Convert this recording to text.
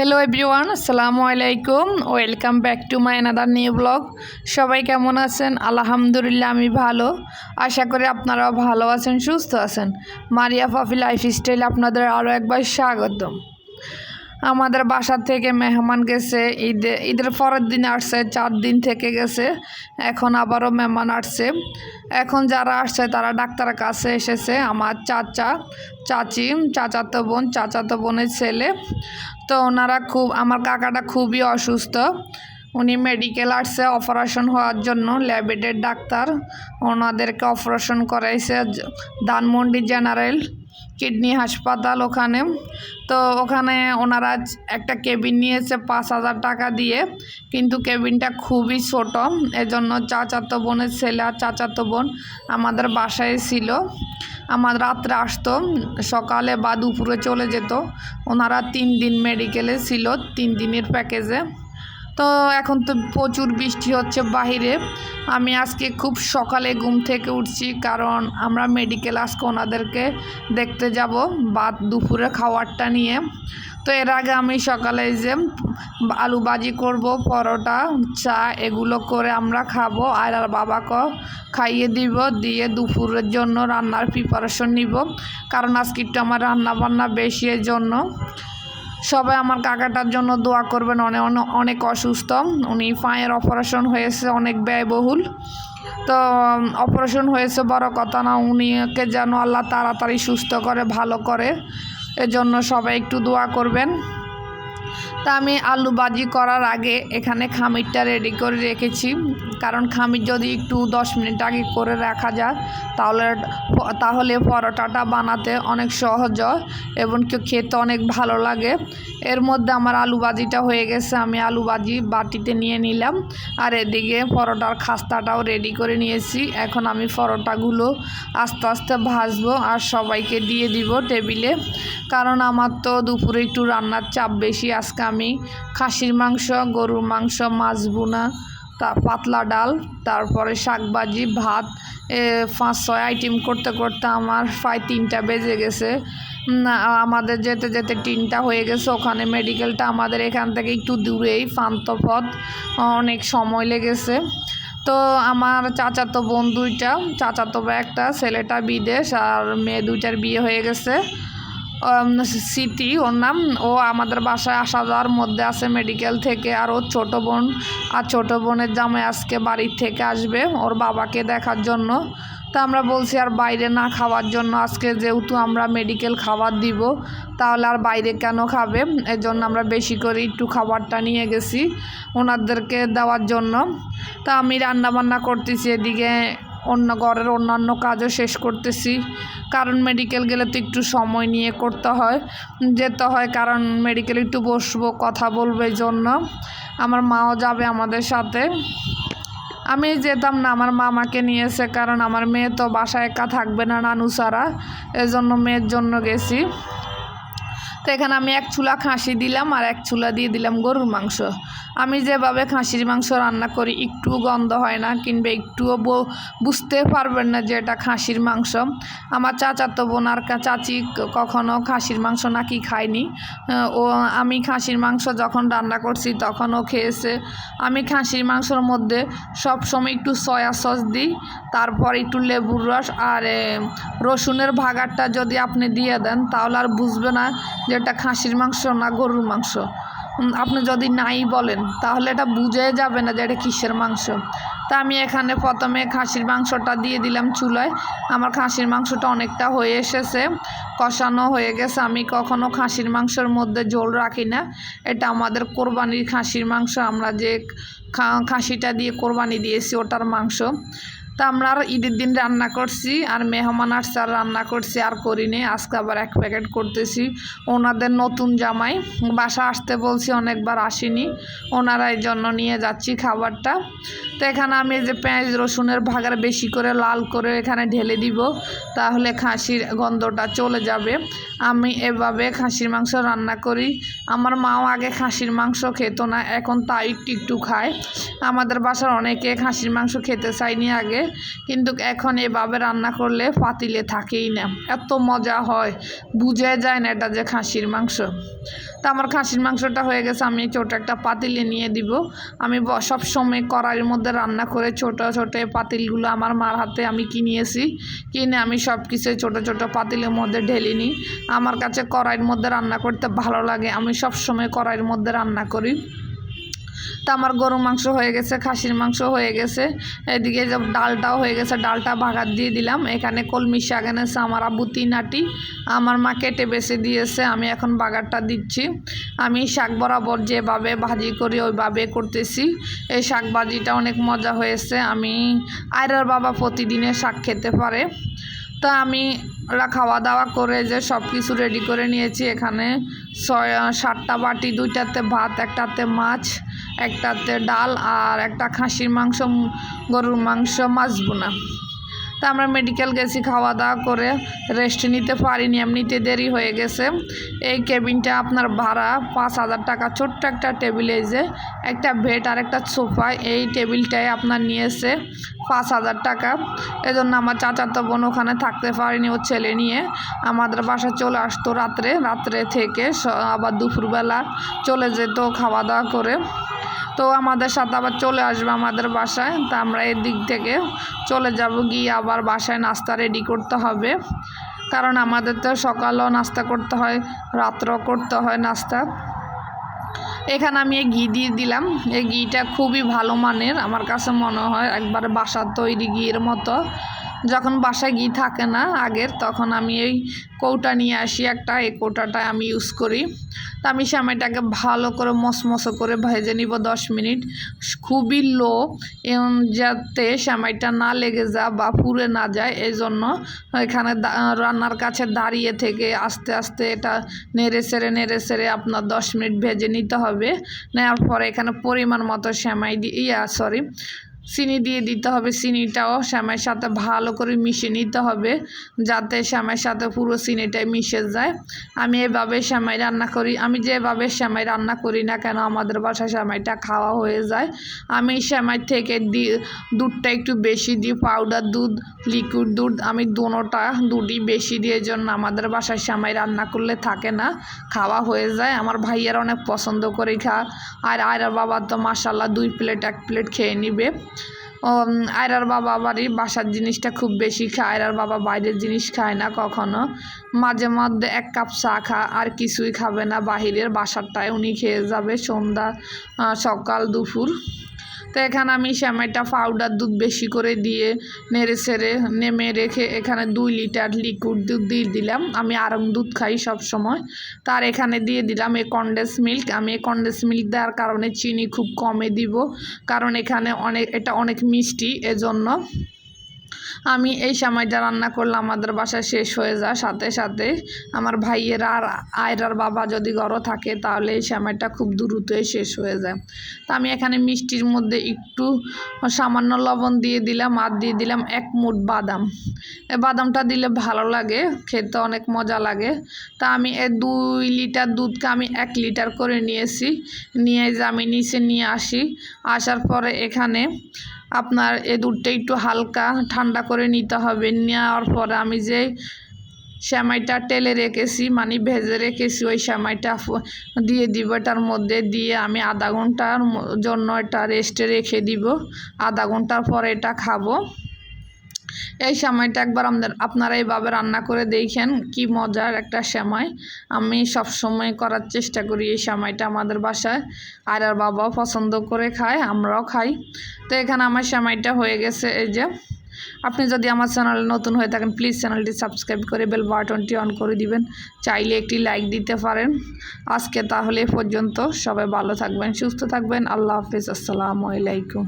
Hello everyone আসসালামু আলাইকুম welcome back to my another new blog সবাই কেমন আছেন? আলহামদুলিল্লাহ, আমি ভালো। আশা করি আপনারাও ভালো আছেন, সুস্থ আছেন। মারিয়া ফাফি লাইফ স্টাইল আপনাদের আরও একবার স্বাগতম। আমাদের বাসা থেকে মেহমান গেছে, ঈদে, ঈদের পরের দিন আসছে, চার দিন থেকে গেছে, এখন আবারও মেহমান আসছে। এখন যারা আসছে তারা ডাক্তারের কাছে এসেছে, আমার চাচা, চাচি, চাচাতো বোন, চাচাতো বোনের ছেলে। তো ওনারা খুব, আমার কাকাটা খুবই অসুস্থ। উনি মেডিকেল আর্টসে অপারেশন হওয়ার জন্য ল্যাবেটের ডাক্তার। ওনাদেরকে অপারেশন করাইছে ধানমন্ডি জেনারেল কিডনি হাসপাতাল ওখানে। তো ওখানে ওনারা একটা কেবিন নিয়েছে পাঁচ হাজার টাকা দিয়ে। কিন্তু কেবিনটা খুবই ছোট। এজন্য চাচাতো বোনের ছেলে আর চাচাতো বোন আমাদের বাসায় ছিল। আমার রাত্রে আসতো, সকালে বা দুপুরে চলে যেত। ওনারা তিন দিন মেডিকেলে ছিল, তিন দিনের প্যাকেজে। তো এখন তো প্রচুর বৃষ্টি হচ্ছে বাহিরে। আমি আজকে খুব সকালে ঘুম থেকে উঠছি কারণ আমরা মেডিকেল আজকে ওনাদেরকে দেখতে যাব বাদ দুপুরে খাবারটা নিয়ে। তো এর আগে আমি সকালে যে আলু ভাজি করব, পরোটা, চা এগুলো করে আমরা খাব আর আর বাবাকে খাইয়ে দিব, দিয়ে দুপুরের জন্য রান্নার প্রিপারেশন নিব। কারণ আজকে একটু আমার রান্না বান্না বেশি জন্য সবাই আমার কাকাটার জন্য দোয়া করবেন অনেক অনেক অসুস্থ। উনি পায়ের অপারেশন হয়েছে, অনেক ব্যয়বহুল। তো অপারেশন হয়েছে বড় কথা না, উনিকে যেন আল্লাহ তাড়াতাড়ি সুস্থ করে, ভালো করে। এজন্য সবাই একটু দোয়া করবেন। তা আমি আলু ভাজি করার আগে এখানে খামিরটা রেডি করে রেখেছি। কারণ খামির যদি একটু দশ মিনিট আগে করে রাখা যায়, তাহলে তাহলে পরোটাটা বানাতে অনেক সহজ হয়, এবং খেতে অনেক ভালো লাগে। এর মধ্যে আমার আলু ভাজিটা হয়ে গেছে, আমি আলু ভাজি বাটিতে নিয়ে নিলাম। আর এদিকে পরোটার খাস্তাটাও রেডি করে নিয়েছি। এখন আমি পরোটাগুলো আস্তে আস্তে ভাজবো আর সবাইকে দিয়ে দিব টেবিলে কারণ আমার তো দুপুরে একটু রান্নার চাপ বেশি, আজকে আমি খাসির মাংস, গরুর মাংস মাছ বোনা তা পাতলা ডাল, তারপরে শাকভাজি ভাত পাঁচ, ছয় আইটেম করতে করতে আমার প্রায় তিনটা বেজে গেছে। আমাদের যেতে যেতে তিনটা হয়ে গেছে। ওখানে মেডিকেলটা আমাদের এখান থেকে একটু দূরেই পান্তপথ অনেক সময় লেগেছে। তো আমার চাচাতো বোন দুইটা, চাচাতো ভাই একটা, ছেলেটা বিদেশ, আর মেয়ে দুইটার বিয়ে হয়ে গেছে। স্মৃতি, ওর নাম, ও আমাদের বাসায় আসা যাওয়ার মধ্যে আছে মেডিকেল থেকে, আর ওর ছোটো বোন, আর ছোটো বোনের জামাই আজকে বাড়ির থেকে আসবে ওর বাবাকে দেখার জন্য। তা আমরা বলছি, আর বাইরে না খাওয়ার জন্য আজকে যেহেতু আমরা মেডিকেল খাবার দিব, তাহলে আর বাইরে কেন খাবে? এজন্য আমরা বেশি করে একটু খাবারটা নিয়ে গেছি ওনাদেরকে দেওয়ার জন্য। তা আমি রান্না বান্না করতেছি এদিকে। অন্য ঘরের অন্যান্য কাজও শেষ করতেছি। কারণ মেডিকেল গেলে তো একটু সময় নিয়ে করতে হয়। যেতে হয় কারণ মেডিকেলে একটু বসবো, কথা বলব এই জন্য আমার মাও যাবে আমাদের সাথে। আমি যেতাম না, আমার মামাকে নিয়েছে কারণ আমার মেয়ে তো বাসায় একা থাকবে না নানু ছাড়া। এজন্য মেয়ের জন্য গেছি। তো এখানে আমি এক চুলা খাসি দিলাম আর এক চুলা দিয়ে দিলাম গরুর মাংস। আমি যেভাবে খাসির মাংস রান্না করি একটু গন্ধ হয় না, কিংবা একটুও বুঝতে পারবেন না যে এটা খাসির মাংস। আমার চাচাতো বোন আর চাচি ক- কখনো খাসির মাংস নাকি খায়নি। ও, আমি খাসির মাংস যখন রান্না করছি তখন ও খেয়েছে। আমি খাসির মাংসর মধ্যে সব সময় একটু সয়া সস দিই, তারপর একটু লেবুর রস আর রসুনের ভাগারটা যদি আপনি দিয়ে দেন, তাহলে আর বুঝবে না যে এটা খাসির মাংস না গরুর মাংস। আপনি যদি নাই বলেন, তাহলে এটা বুঝে যাবে না যে এটা কিসের মাংস। তা আমি এখানে প্রথমে খাসির মাংসটা দিয়ে দিলাম চুলায়। আমার খাসির মাংসটা অনেকটা হয়ে এসেছে, কষানো হয়ে গেছে। আমি কখনো খাসির মাংসের মধ্যে ঝোল রাখি না। এটা আমাদের কোরবানির খাসির মাংস। আমরা যে খাসিটা দিয়ে কোরবানি দিয়েছি, ওটার মাংস। তা আমরা আর ঈদের দিন রান্না করছি, আর মেহমান আসছে আর রান্না করছি, আর করিনি। আজকে আবার এক প্যাকেট করতেছি। ওনাদের নতুন জামাই। বাসা আসতে বলছি, অনেকবার আসেনি। ওনারা এই জন্য নিয়ে যাচ্ছি খাবারটা। তো এখানে আমি যে পেঁয়াজ রসুনের ভাগার বেশি করে লাল করে এখানে ঢেলে দিব, তাহলে খাসির গন্ধটা চলে যাবে। আমি এভাবে খাসির মাংস রান্না করি। আমার মাও আগে খাসির মাংস খেত না, এখন তাই একটু একটু খায়। আমাদের বাসার অনেকে খাসির মাংস খেতে চায়নি আগে। কিন্তু এখন এভাবে রান্না করলে পাতিলে থাকেই না। এত মজা হয়। বুঝে যায় না এটা যে খাসির মাংস। তা আমার খাসির মাংসটা হয়ে গেছে, আমি ছোটো একটা পাতিলে নিয়ে দিব। আমি সব সময় কড়াইয়ের মধ্যে রান্না করে ছোট ছোট পাতিলগুলো আমার মার হাতে আমি কিনিয়েছি কিনে আমি সব কিছু ছোটো ছোটো পাতিলের মধ্যে ঢেলে নিই। আমার কাছে কড়াইয়ের মধ্যে রান্না করতে ভালো লাগে। আমি সব সময় কড়াইয়ের মধ্যে রান্না করি। তা আমার গরু মাংস হয়ে গেছে, খাসির মাংস হয়ে গেছে। এদিকে যে ডালটাও হয়ে গেছে, ডালটা ভাগাত দিয়ে দিলাম। এখানে কলমি শাক এনেছে আমার আব্বু তিন আমার মা কেটে বেছে দিয়েছে, আমি এখন বাগারটা দিচ্ছি। আমি শাক বরাবর যেভাবে ভাজি করি, ওইভাবে করতেছি। এই শাক ভাজিটা অনেক মজা হয়েছে। আমি আয়রার বাবা প্রতিদিনে শাক খেতে পারে। তা আমি ওরা খাওয়া দাওয়া করে যে সব কিছু রেডি করে নিয়েছি এখানে। ছয় সাতটা বাটি, দুইটাতে ভাত, একটাতে মাছ, একটাতে ডাল আর একটা খাসির মাংস গরুর মাংস মাছ বোনা তা আমরা মেডিকেল গেছি খাওয়া দাওয়া করে রেস্ট নিতে পারিনি এমনিতে দেরি হয়ে গেছে। এই কেবিনটা আপনার ভাড়া পাঁচ হাজার টাকা। ছোট্ট একটা টেবিল যে, একটা বেড আর একটা সোফা এই টেবিলটাই আপনার নিয়েছে পাঁচ হাজার টাকা। এজন্য আমার চাচাতো বোন ওখানে থাকতে পারেনি, ও ছেলে নিয়ে। আমাদের বাসায় চলে আসতো রাত্রে রাত্রে থেকে আবার দুপুরবেলা চলে যেত খাওয়া দাওয়া করে। তো আমাদের সাথে আবার চলে আসবে আমাদের বাসায়। তা আমরা এদিক থেকে চলে যাব, গিয়ে আবার বাসায় নাস্তা রেডি করতে হবে। কারণ আমাদের তো সকালেও নাস্তা করতে হয়, রাত্রেও করতে হয় নাস্তা। এখানে আমি এই ঘি দিয়ে দিলাম। এই ঘিটা খুবই ভালো মানের, আমার কাছে মনে হয় একবারে বাসার তৈরি ঘিয়ের মতো। যখন বাসায় ঘি থাকে না আগের, তখন আমি এই কৌটা নিয়ে আসি, একটা এই কৌটাটা আমি ইউজ করি। তা আমি সেমাইটাকে ভালো করে মসমসো করে ভেজে নিব দশ মিনিট। খুবই লো যাতে সেমাইটা না লেগে যা বা পুড়ে না যায় এই জন্য এখানে রান্নার কাছে দাঁড়িয়ে থেকে আস্তে আস্তে এটা নেড়ে সেড়ে নেড়ে সেড়ে আপনার দশ মিনিট ভেজে নিতে হবে। নেওয়ার পরে এখানে পরিমাণ মতো সেমাই দিয়ে ইয়া সরি চিনি দিয়ে দিতে হবে চিনিটাও শ্যামের সাথে ভালো করে মিশে নিতে হবে, যাতে শ্যামের সাথে পুরো চিনিটাই মিশে যায়। আমি এভাবে শ্যামাই রান্না করি, আমি যেভাবে শ্যামাই রান্না করি না কেন, আমাদের বাসায় শ্যামাইটা খাওয়া হয়ে যায়। আমি শ্যামাই থেকে দি, দুধটা একটু বেশি দিই পাউডার দুধ লিকুইড দুধ, আমি দুটোটা দুধই বেশি দিয়ে জন্য আমাদের বাসায় শ্যামাই রান্না করলে থাকে না, খাওয়া হয়ে যায়। আমার ভাইয়েরা অনেক পছন্দ করে খা, আর আয়রার বাবা তো মাসাল্লাহ দুই প্লেট এক প্লেট খেয়ে নিবে। উম, আয়রার বাবা আবারই বাসার জিনিসটা খুব বেশি খায়। আয়রার বাবা বাইরের জিনিস খায় না কখনো। মাঝে মধ্যে এক কাপ চা খা আর কিছুই খাবে না। বাহিরের বাসারটায় উনি খেয়ে যাবে সন্ধ্যা সকাল দুপুর। তো এখানে আমি শ্যামাইটা পাউডার দুধ বেশি করে দিয়ে নেড়ে সেড়ে নেমে রেখে এখানে দুই লিটার লিকুইড দুধ দিয়ে দিলাম। আমি আরাম দুধ খাই সব সময় তার এখানে দিয়ে দিলাম এই কন্ডেন্স মিল্ক আমি এই কন্ডেন্স মিল্ক দেওয়ার কারণে চিনি খুব কমে দিব। কারণ এখানে অনেক, এটা অনেক মিষ্টি, এজন্য আমি এই সময়টা রান্না করলে আমাদের বাসায় শেষ হয়ে যায়। সাথে সাথে আমার ভাইয়ের আর আয়রার বাবা যদি ঘরও থাকে, তাহলে এই সময়টা খুব দ্রুতই শেষ হয়ে যায়। তা আমি এখানে মিষ্টির মধ্যে একটু সামান্য লবণ দিয়ে দিলাম আর দিয়ে দিলাম এক মুঠ বাদাম। বাদামটা দিলে ভালো লাগে, খেতে অনেক মজা লাগে। তা আমি এ দুই লিটার দুধকে আমি এক লিটার করে নিয়েছি। নিয়ে যে আমি নিচে নিয়ে আসি। আসার পরে এখানে আপনার এ দুধটা একটু হালকা ঠান্ডা করে নিতে হবে। নেওয়ার পরে আমি যে শ্যামাইটা টেলে রেখেছি মানে ভেজে রেখেছি, ওই শ্যামাইটা দিয়ে দিব। এটার মধ্যে দিয়ে আমি আধা ঘণ্টার জন্য এটা রেস্টে রেখে দিব। আধা ঘণ্টার পরে এটা খাব। এই সময়টা একবার আমাদের, আপনারা এইভাবে রান্না করে দেখেন কি মজার একটা সময়। আমি সব সময় করার চেষ্টা করি এই সময়টা আমাদের বাসায়। আর আর বাবাও পছন্দ করে খায়, আমরাও খাই। তো এখানে আমার সময়টা হয়ে গেছে এই যে। আপনি যদি আমার চ্যানেলে নতুন হয়ে থাকেন প্লিজ চ্যানেলটি সাবস্ক্রাইব করে বেল বাটনটি অন করে দিবেন। চাইলে একটি লাইক দিতে পারেন। আজকে তাহলে পর্যন্ত সবাই ভালো থাকবেন, সুস্থ থাকবেন। আল্লাহ হাফিজ, আসসালামু আলাইকুম।